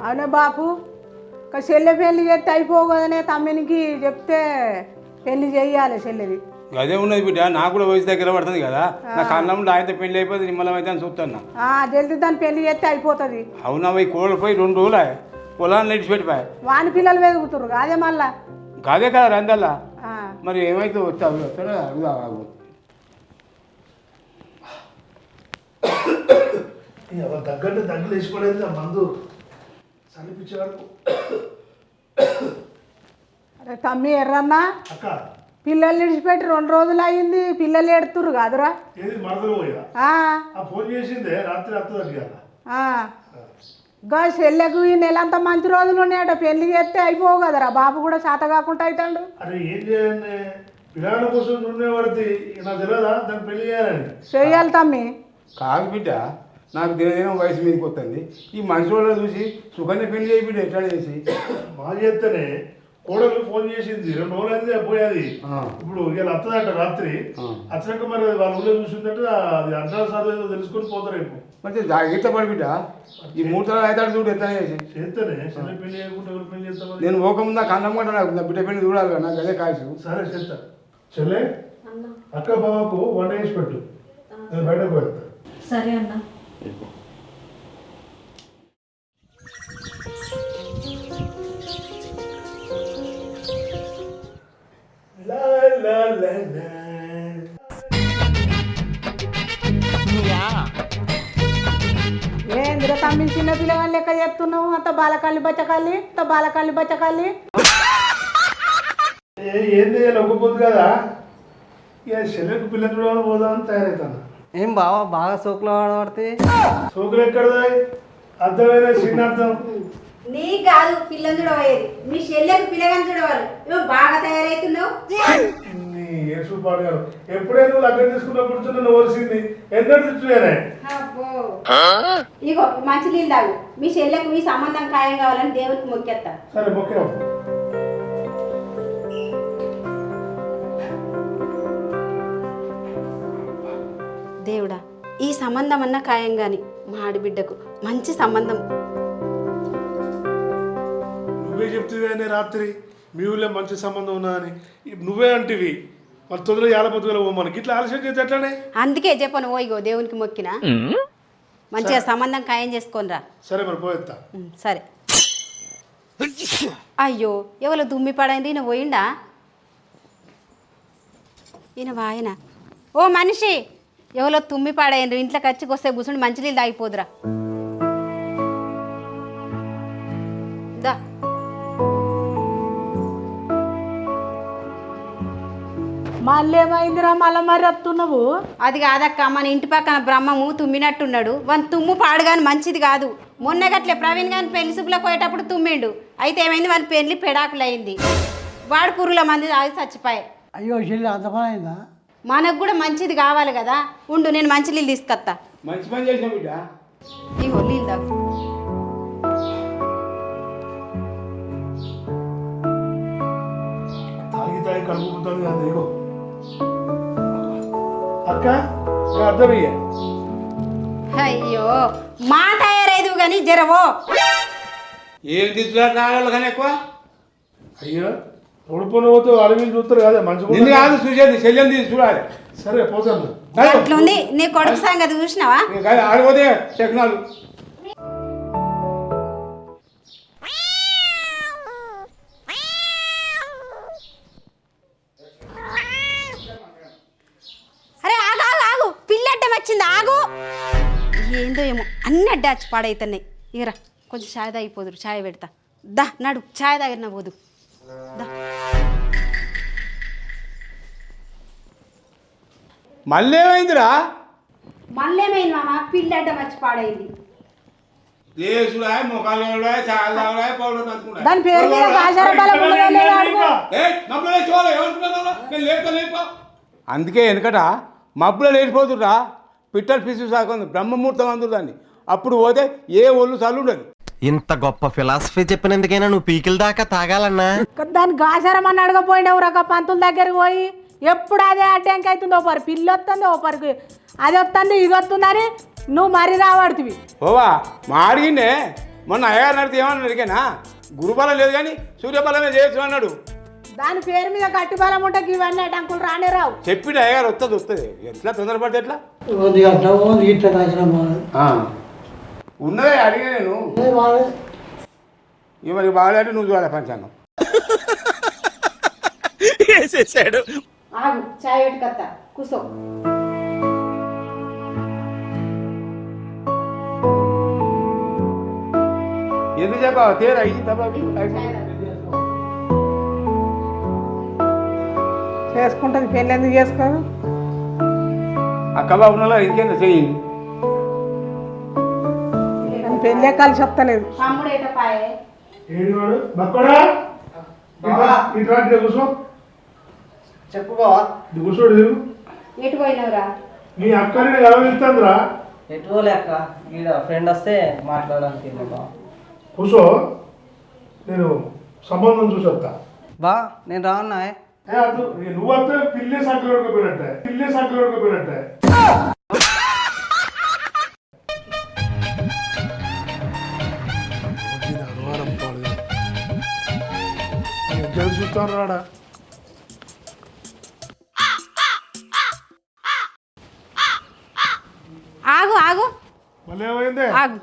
అవునే బాపు ఒక చెల్లె పెళ్ళి చేస్తే అయిపోవు కదనే తమ్మినికి చెప్తే పెళ్ళి చెయ్యాలి చెల్లెది అదే ఉన్నది బిడ్డ నాకు కూడా వయసు దగ్గర పడుతుంది కదా. నా కన్నంలో ఆయన పెళ్ళి అయిపోతే నిమ్మలం అయితే అని చూస్తున్నా జల్దీ దాని పెళ్ళి చేస్తే అయిపోతుంది. అవునా పోయి కోళ్ళు పోయి రెండు రోజులు పొలాన్ని నడిచిపెట్టిపోయి వాని పిల్లలు వెతుకుతురు అదే మళ్ళా? కాదే కదా రందల్లా? మరి ఏమైతే వచ్చావు వస్తాడా? తగ్గట్టు దగ్గర వేసుకోలేదు ఆ మందు. చనిపించే వరకు. అరే తమ్మి ఎర్రన్నా? అక్క. పిల్లలు విడిచిపెట్టి రెండు రోజులు అయ్యింది పిల్లలు ఎడుతురు కాదురా. ఏది మరదలు పోయా ఆ, ఆ ఫోన్ చేసిందే రాత్రి వస్తుంది కదా ఆ. గా చెల్లెకు ఈ నెలంతా మంచి రోజులు ఉన్నాయట పెళ్ళి చేస్తే అయిపోవు కదరా బాబు కూడా చేత కాకుండా అవుతాడు చెయ్యాలి తమ్మి. కాదు బిడ్డ నాకు దినదినం వయసు మీదకి వస్తుంది. ఈ మనిషి వాళ్ళని చూసి సుకన్య పెళ్ళి చేయి బిడ్డ ఎట్లా చేసి? మా చేస్తేనే కోడలు ఫోన్ చేసింది. రెండు రోజులు అయింది పోయేది. ఇప్పుడు ఇలా వస్తుందంట రాత్రి. ఆ. వచ్చినాక మరి వాళ్ళ ఊళ్ళో చూసిందంటే అది అర్థాలు సార్ ఏదో తెలుసుకొని పోతారు ఇప్పుడు మంచి జాగ్రత్త పడి బిడ్డ? ఈ మూడు తరాలు అవుతాడు చూడు చేసి? చేస్తేనే చిన్న పెళ్ళి చేయకుండా ఎవరు పెళ్ళి చేస్తామని నేను పోకముందు నాకు అన్నం కూడా నాకు. నా బిడ్డ పెళ్ళి చూడాలి నాకు అదే కాసు సరే చేస్తా చెల్లె అక్క బావకు వంట చేసి పెట్టు. నేను బయటకు వెళ్తా సరే అన్న. ఏందిరా తమ్మి చిన్న పిల్లగాని లెక్క చెప్తున్నావు అంత బాలకాళ్ళి బచ్చకాళ్ళి అంత బాలకాళ్ళి బచ్చకాళ్ళి. ఏ ఏం చేయాలి ఒక పొద్దు కదా? ఇక చెల్లెకు పిల్లలు పోదామని తయారవుతాను ఏం బావా బాగా సోకులు ఆడబడితే? సోకులు ఎక్కడదా అర్థమైన చిన్న అర్థం? నీ కాదు పిల్లని చూడబోయేది మీ చెల్లెకు పిల్లగాని చూడవాలి నువ్వు బాగా తయారవుతున్నావు యేసు పాడు గారు ఎప్పుడే నువ్వు లగ్గం తీసుకున్నప్పుడు నన్ను ఓరిసింది ఎన్నడూ అబ్బో. ఇగో మంచి నీళ్ళు తాగు. మీ చెల్లెకు మీ సంబంధం ఖాయం కావాలని దేవునికి మొక్కేస్తా సరే మొక్కినాం దేవుడా ఈ సంబంధం అన్న ఖాయం గాని మా ఆడబిడ్డకు మంచి సంబంధం నువ్వే చెప్తుందే రాత్రి మీ ఊళ్ళో మంచి సంబంధం ఉన్నదని నువ్వే అంటివి. మరి తొందరగా యాలపతుగా మనకి ఇట్లా ఆలస్యం చేస్తే ఎట్లానే? అందుకే చెప్పను ఓ ఇగో దేవునికి మొక్కిన. మంచిగా సంబంధం ఖాయం చేసుకోనరా సరే మరి పోయేస్తా సరే. అయ్యో ఎవరు దుమ్మి పడైంది ఈయన పోయిండా? ఈయన వాయన. ఓ మనిషి ఎవరో తుమ్మి పాడైండ్రు ఇంట్లోకి వచ్చి వస్తే కూర్చుని మంచినీళ్ళు తాగిపోదురా. మళ్ళీ ఏమైందిరా మళ్ళీ మరి వస్తున్నావు అది కాదక్క మన ఇంటి పక్కన బ్రహ్మము తుమ్మినట్టున్నాడు. వన్ తుమ్ము పాడుగాని మంచిది కాదు. మొన్న గట్లే ప్రవీణ్ గాని పెళ్ళి శుభ్లకు పోయేటప్పుడు తుమ్మిండు. అయితే ఏమైంది? వాళ్ళ పెళ్ళి పెడాకులైంది వాడు పురుగుల మంది తాగి చచ్చిపోయాయి అయ్యో చెల్లి అంత పని అయిందా? మనకు కూడా మంచిది కావాలి కదా. ఉండు నేను మంచి నీళ్ళు తీసుకొస్తా. మంచి పని చేసిన బిడ్డ. ఇగో నీళ్ళు తాగు. తాగి తాగి కలుపుకుంటుంది కదా ఇగో. అక్క అర్థమయ్యా. అయ్యో మా తయారైదు కానీ జరవో. ఏం తీసుకురా నాలుగు కానీ ఎక్కువ? అయ్యో ఉడుపున పోతే అడవిని చూస్తారు కదా మంచి నిన్ను కాదు చూసేది శల్యం తీసి చూడాలి. సరే పోతాను. అట్లుంది నీ కొడుకు సంగతి చూసినావా? ఆడిపోతే శకునాలు అన్ని అడ్డాచి పాడైతున్నాయి. ఇగరా కొంచెం ఛాయ్ తాగిపోదురు ఛాయ్ పెడతా. దా నడు ఛాయ్ తాగిన పోదు. దా. మళ్ళీ ఏమైందిరా మళ్ళేమైంది మామ? పిల్లి అడ్డం వచ్చి పాడైంది. దాని పేరు మీద బాజార బలములు అడుగు? అందుకే వెనకట మబ్బులో లేచిపోతుర్రా. పిట్టలు పిసి సాకుంది బ్రహ్మముహూర్తం అందరు దాన్ని. అప్పుడు పోతే ఏ ఒళ్ళు చల్లు ఉండదు. ఇంత గొప్ప ఫిలాసఫీ చెప్పినందుకైనా నువ్వు పీకిల దాకా తాగాలన్నా? దాన్ని గాసారం అని అడగపోయినావు రక పంతుల దగ్గరికి పోయి ఎప్పుడు అదే అడ్డంకి అవుతుంది ఓ పరి పిల్లి వస్తుంది ఓ పరికి అది వస్తుంది ఇది వస్తుందని నువ్వు మరీ రావడుతుంది ఓవా మా అడిగిండే మొన్న అయ్యగారు నడితే ఏమన్నా అడిగానా? గురుబలం లేదు కానీ సూర్యబలమే చేయొచ్చు అన్నాడు. దాని పేరు మీద గట్టి బలం ఉంటే ఇవన్నీ అడ్డంకులు రానే రావు. చెప్పిడు అయ్యగారు వస్తుంది వస్తుంది ఎట్లా తొందరపడితే ఎట్లా? ఉంది అట్లా ఉంది ఇట్లా తాగిన ఉన్నదే అడిగా నేను. ఇవి మరి బాగాలంటే నువ్వు చూడాలి పంచాంగం. ఆగు చాయ్ పెట్టుకత్తా కూసో. ఎందుకు చెప్పావు? తేరా తప్పకి చేసుకుంటుంది పెళ్ళి ఎందుకు చేసుకోదు అక్క బాబునలో ఇంకేంత చెయ్యి? పెళ్ళే కూర్చో. చెప్పు బావా. ఇది కూర్చోడు తిరుగు. ఎటు పోయినవురా? నీ అక్కని ఎలా వెళ్తాందిరా ఎటు లేక ఈడ ఫ్రెండ్ వస్తే మాట్లాడడానికి బావ. కూర్చో. నేను సంబంధం చూసి వస్తా. బా నేను రావున్నా అటు నువ్వు వస్తే పిల్లి సంకలు ఉడకపోయినట్టే పిల్లి సంకలు ఉడకపోయినట్టే చూస్తాను రాడా ఆగు ఆగు. మళ్ళీ ఏమైంది? ఆగు.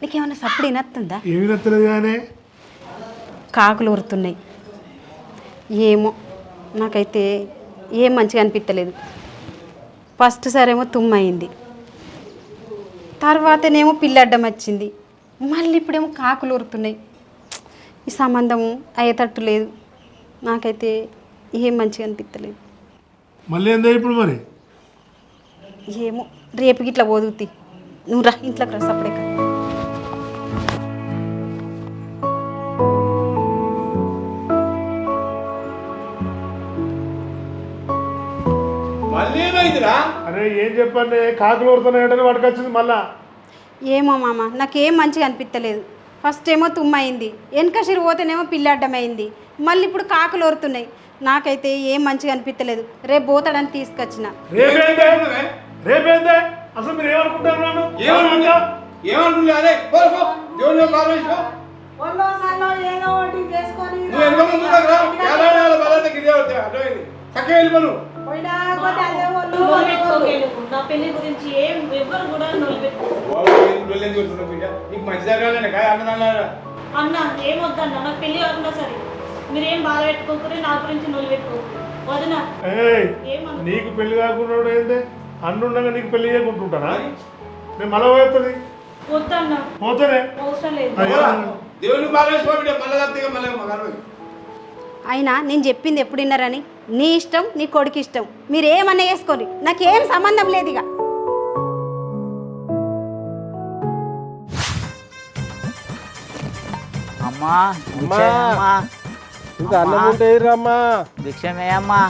నీకేమన్నా సప్పుడు వినత్తుందా? ఏమి నచ్చలేదు కానీ కాకులు ఉరుతున్నాయి ఏమో నాకైతే ఏం మంచిగా అనిపించలేదు ఫస్ట్ సారేమో తుమ్మయింది. తర్వాతనేమో పిల్లడ్డం వచ్చింది. మళ్ళీ ఇప్పుడేమో కాకులు ఉరుతున్నాయి ఈ సంబంధము అయ్యేటట్టు లేదు. నాకైతే ఏం మంచిగా అనిపించలేదు మళ్ళీ ఏందో ఇప్పుడు మరి? ఏమో రేపు గిట్లా పోదుగుతి నువ్వు రా ఇంట్లోకి రా సపడేక మళ్ళీ ఏమైందిరా? అరే ఏం చెప్పండి? కాకులు వచ్చింది మళ్ళా. ఏమో మామ నాకేం మంచిగా అనిపించలేదు ఫస్ట్ ఏమో తుమ్మయింది. వెనక సిరి పోతేనేమో పిల్లడ్డమైంది మళ్ళీ ఇప్పుడు కాకులు ఓరుతున్నాయి నాకైతే ఏం మంచిగా అనిపించలేదు రేపు పోతాడని తీసుకొచ్చిన. రేపేందే? రేపేందే? అసలు మీరు ఏమనుకుంటారు నన్ను? ఏమనుకుంటా ఏమనుకుంటా అరే పో పో. దేవుని యొక్క ఆలోచించు ఒళ్ళో సల్లో ఏదో ఒకటి చేసుకొని నువ్వు ఎంత ముందు రా. ఏడాది బలంత గిరిజా వచ్చా అర్థమైంది? చక్కగా వెళ్ళిపోను. నా పెళ్ళి గురించి ఏం ఎవ్వరు కూడా నీకు మంచి జరగాలండి కాయ అన్నదాన్ని అన్న ఏమొద్దన్న నాకు పెళ్ళి కాకుండా సరే. మీరేం బాధ పెట్టుకోకూరి నా గురించి నోరు పెట్టుకోకూరి వదిన నీకు పెళ్ళి కాకుండా ఏందే? అన్నుండగా నీకు పెళ్ళి చేయకుంటుంటానా? నేను మళ్ళీ పోతుంది పోతేనే. అవసరం లేదు. దేవుని బాగా మళ్ళీ మళ్ళీ మగ అయినా నేను చెప్పింది ఎప్పుడు విన్నారని? నీ ఇష్టం నీ కొడుకు ఇష్టం. మీరు ఏమన్నా వేసుకోరు నాకేం సంబంధం లేదు ఇక. అమ్మా భిక్షమేయమ్మా. ఇంకా అన్నం ఉంటే రమ్మా భిక్షమేయమ్మా.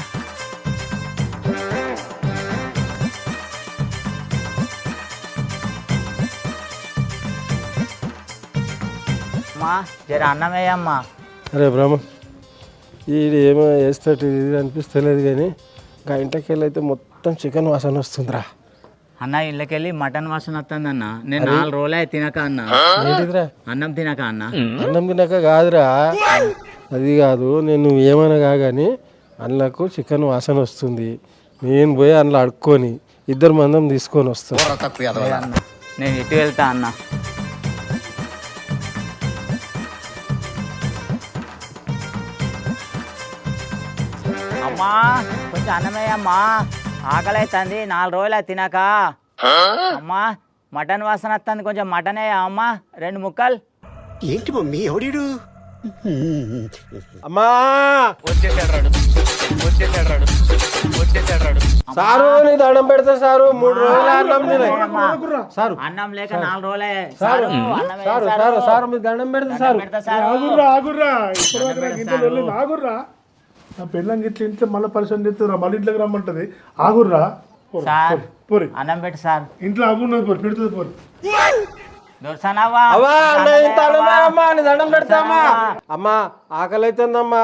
అమ్మా జర అన్నమేయమ్మా అరే బ్రహ్మ. ఇది ఏమో వేస్తాడు ఇది అనిపిస్తలేదు కానీ ఇంకా ఇంటికి అయితే మొత్తం చికెన్ వాసన వస్తుందిరా. అన్న ఇళ్ళకెళ్ళి మటన్ వాసన వస్తుందన్న నేను నాలుగు రోజులే తినక అన్న. ఏంటిదిరా? అన్నం తినక అన్న. అన్నం తినక కాదురా. అది కాదు నేను ఏమనగా కానీ అందులోకి చికెన్ వాసన వస్తుంది. నేను పోయి అందులో అడుక్కొని ఇద్దరు మందం తీసుకొని వస్తాను అన్న, నేను ఇటు వెళ్తా అన్న? అమ్మా కొంచెం అన్నమేయమ్మా ఆకలి అవుతుంది నాలుగు రోజులు తినక. అమ్మా మటన్ వాసన వస్తుంది కొంచెం మటన్ అమ్మా. రెండు ముక్కలు. ఏంటి మమ్మీ ఎవడీడు? అమ్మా! సారు నీ దండం పెడతా సారు. మూడు రోజులు అన్నం తిన సారు. అన్నం లేక నాలుగు రోజులే. Sir sir, sir sir. మీ దండం పెడతా సారు. ఆగుర్రా ఆగుర్రా. ఆగుర్రా. నా పెళ్ళం గిట్ల ఇంట్లో మళ్ళీ పరిశ్రమ చేస్తుందిరా మళ్ళీ ఇంట్లోకి రమ్మంటది. ఆగుర్రా. సార్ పోరు, అన్నం పెట్టి సార్. ఇంట్లో ఆగున్నది పోరు పెడుతుంది పోరు. దొరసానవ్వా? అవ్వా అన్న ఇంత అన్నమే అమ్మా నీ దండం పెడతామా? అమ్మా ఆకలి అవుతుందమ్మా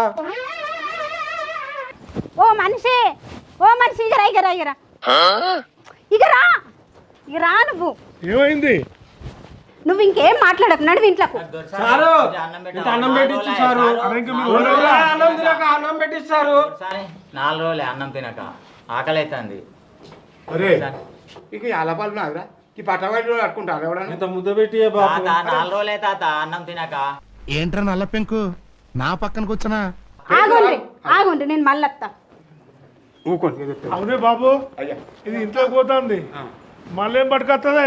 ఓ మనిషి ఓ మనిషి ఇగరా ఇగరా ఇగరా. ఇగరా ఇక రా నువ్వు. ఏమైంది? నువ్వు ఇంకేం మాట్లాడకు నడువు ఇంట్లోకు. సారు ఇంత అన్నం పెట్టించు సారు. తినక. అన్నం పెట్టిస్తారు నాలుగు రోజులే అన్నం తినక ఆకలి అవుతుంది అరే ఇక అలపాలు నాదిరా ఈ పట్టవాడి కట్టుకుంటారు ఎవడన్నా? ఇంత ముద్ద పెట్టి తాత నాలుగు రోజులే తాత అన్నం తినక. ఏంట్రా నల్ల పెంకు నా పక్కన కూర్చున్నా ఆగుండ్రి ఆగుండ్రి నేను మళ్ళీ వస్తా ఊకోండి. అవునే బాబు అయ్యా. ఇది ఇంట్లోకి పోతుంది. మళ్ళీ ఏం పట్టుకొస్తుంది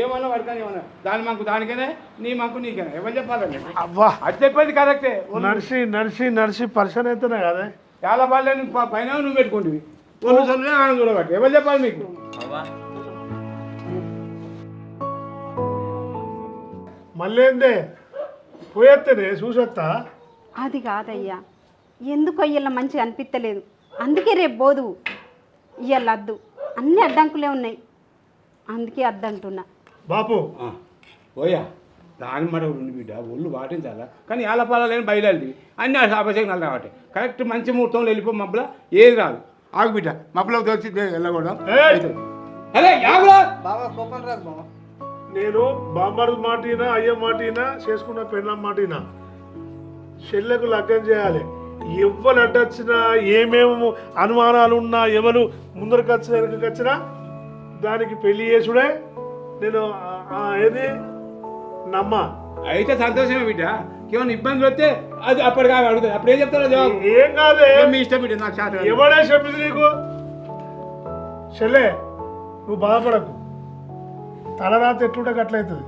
ఏమన్నా పడతాను ఏమన్నా. దాని మాకు దానికేనే నీ మాకు నీకేనే. ఎవరు చెప్పాలండి? అవ్వా. అది చెప్పేది కరెక్టే. నడిచి నడిచి నడిచి పరిశ్రమ అవుతున్నాయి కదా. చాలా బాగా పైన నువ్వు పెట్టుకుంటుంది ఒళ్ళు ఆయన చూడబట్టి. ఎవరు చెప్పాలి మీకు? మళ్ళీ ఏందే? పోయేస్తేనే చూసొస్తా అది కాదయ్యా. ఎందుకు ఇయ్యాల మంచిగా అనిపించలేదు అందుకే రేపు పోదు ఇయ్యాల అద్దు అన్ని అడ్డంకులే ఉన్నాయి. అందుకే అద్దంటున్నా. బాపు. పోయా. దాని మాట ఉంది బిడ్డ ఒళ్ళు పాటించాలా కానీ ఆలపాల లేని బయలుదేరి అన్ని అపశకునాలు కాబట్టి కరెక్ట్ మంచి ముహూర్తంలో వెళ్ళిపో మబ్బుల ఏది రాదు. ఆగు బిడ్డ మబ్బులకు తెలిసి వెళ్ళకూడదు. నేను బామ్మరు మాటినా అయ్య మాటినా చేసుకున్న పెళ్ళం మాటినా. చెల్లెకు లగ్గం చేయాలి. ఎవ్వరు అడ్డొచ్చినా ఏమేమి అనుమానాలు ఉన్నా ఎవరు ముందరికి వచ్చినా వెనకకి వచ్చినా దానికి పెళ్ళి చేసుడే నేను ఏది? నమ్మ. అయితే సంతోషమే బిడ్డ. ఏమైనా ఇబ్బందులు వస్తే అది అప్పటిగా అడుగుతుంది. అప్పుడు ఏం చెప్తారో జవాబు? ఏం కాదే? ఏం మీ ఇష్టం బిడ్డ నాకు శాతం ఎవడే చెప్పింది నీకు? చెల్లె నువ్వు బాధపడకు. తలరాత ఎట్లుంటే అట్లయితుంది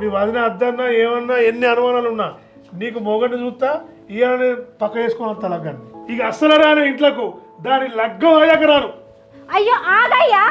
మీ వదిన అద్దన్నా ఏమన్నా ఎన్ని అనుమానాలు ఉన్నా నీకు మొగని చూస్తా ఇవన్నీ పక్క వేసుకొని వస్తా లగ్గాన్ని. ఇక అస్సలు రాను ఇంట్లోకు దాని లగ్గం అయ్యాక రాను. అయ్యో ఆగయ్యా.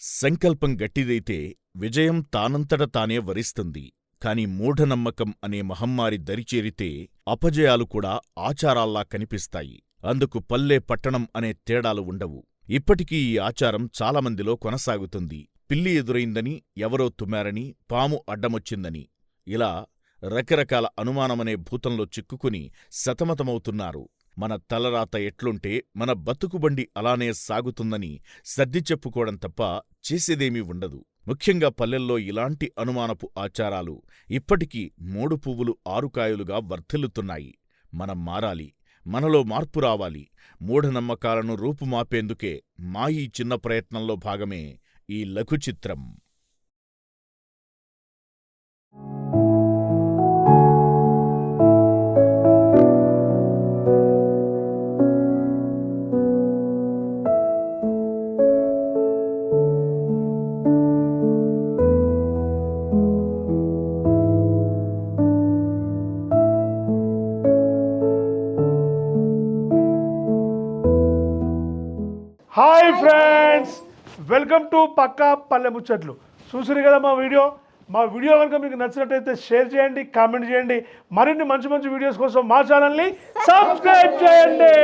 సంకల్పం గట్టిదైతే విజయం తానంతట తానే వరిస్తుంది. కాని మూఢనమ్మకం అనే మహమ్మారి దరిచేరితే అపజయాలు కూడా ఆచారాల్లా కనిపిస్తాయి. అందుకు పల్లె పట్టణం అనే తేడాలు ఉండవు. ఇప్పటికీ ఈ ఆచారం చాలామందిలో కొనసాగుతుంది. పిల్లి ఎదురైందని ఎవరో తుమ్మారని పాము అడ్డమొచ్చిందని. ఇలా రకరకాల అనుమానమనే భూతంలో చిక్కుకుని సతమతమవుతున్నారు. మన తలరాత ఎట్లుంటే మన బతుకుబండి అలానే సాగుతుందని సర్ది చెప్పుకోవడం తప్ప చేసేదేమీ ఉండదు. ముఖ్యంగా పల్లెల్లో ఇలాంటి అనుమానపు ఆచారాలు ఇప్పటికీ మూడు పువ్వులు ఆరుకాయలుగా వర్ధిల్లుతున్నాయి. మనం మారాలి మనలో మార్పు రావాలి మూఢనమ్మకాలను రూపుమాపేందుకే మా ఈ చిన్న ప్రయత్నంలో భాగమే ఈ లఘుచిత్రం. Hi friends welcome to Pakka Palle Muchatlu చూసిరు కదా మా వీడియో? మా వీడియో కనుక మీకు నచ్చినట్టయితే షేర్ చేయండి కామెంట్ చేయండి. మరిన్ని మంచి మంచి వీడియోస్ కోసం మా ఛానల్ని సబ్స్క్రైబ్ చేయండి.